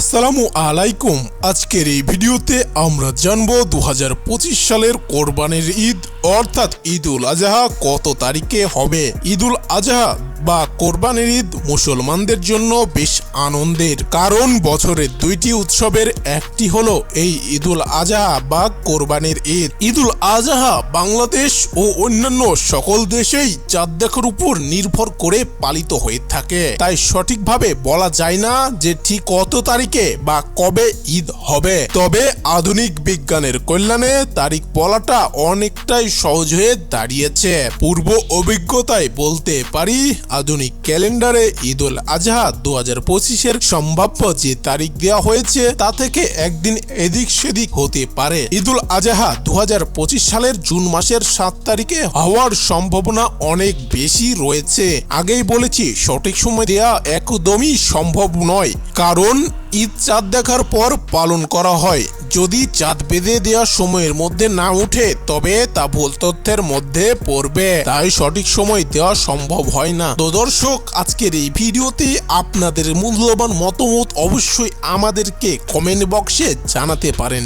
আসসালামু আলাইকুম। আজকের এই ভিডিওতে আমরা জানব দু সালের কোরবানির ঈদ, অর্থাৎ ঈদুল আজহা কত তারিখে হবে? ঈদুল আজহা বা কোরবানির ঈদ মুসলমানদের জন্য বেশ আনন্দের। কারণ বছরের দুইটি উৎসবের একটি হল এই ঈদুল আজহা বা কোরবানির ঈদ। ঈদুল আজহা বাংলাদেশ ও অন্যান্য সকল দেশেই চাঁদ দেখার উপর নির্ভর করে পালিত হয়ে থাকে। তাই সঠিকভাবে বলা যায় না যে ঠিক কত তারিখে বা কবে ঈদ হবে। তবে আধুনিক বিজ্ঞানের কল্যাণে তারিখ বলাটা অনেকটাই সহজ হয়ে দাঁড়িয়েছে। পূর্ব অভিজ্ঞতায় বলতে পারি আধুনিক ক্যালেন্ডারে ঈদুল আজহা দু হাজার পঁচিশের সম্ভাব্য যে তারিখ দেওয়া হয়েছে, তা থেকে একদিন এদিক সেদিক হতে পারে। ঈদুল আজহা দু হাজার পঁচিশ সালের জুন মাসের সাত তারিখে হওয়ার সম্ভাবনা অনেক বেশি রয়েছে। আগেই বলেছি, সঠিক সময় দেয়া একদমই সম্ভব নয়। কারণ, ঈদ চাঁদ দেখার পর পালন করা হয়। যদি চাঁদ বেঁধে দেওয়া সময়ের মধ্যে না উঠে তবে তা ভুল তথ্যের মধ্যে পড়বে। তাই সঠিক সময় দেওয়া সম্ভব হয় না। তো দর্শক আজকের এই ভিডিওতে আপনাদের মূল্যবান মতামত অবশ্যই আমাদেরকে কমেন্ট বক্সে জানাতে পারেন।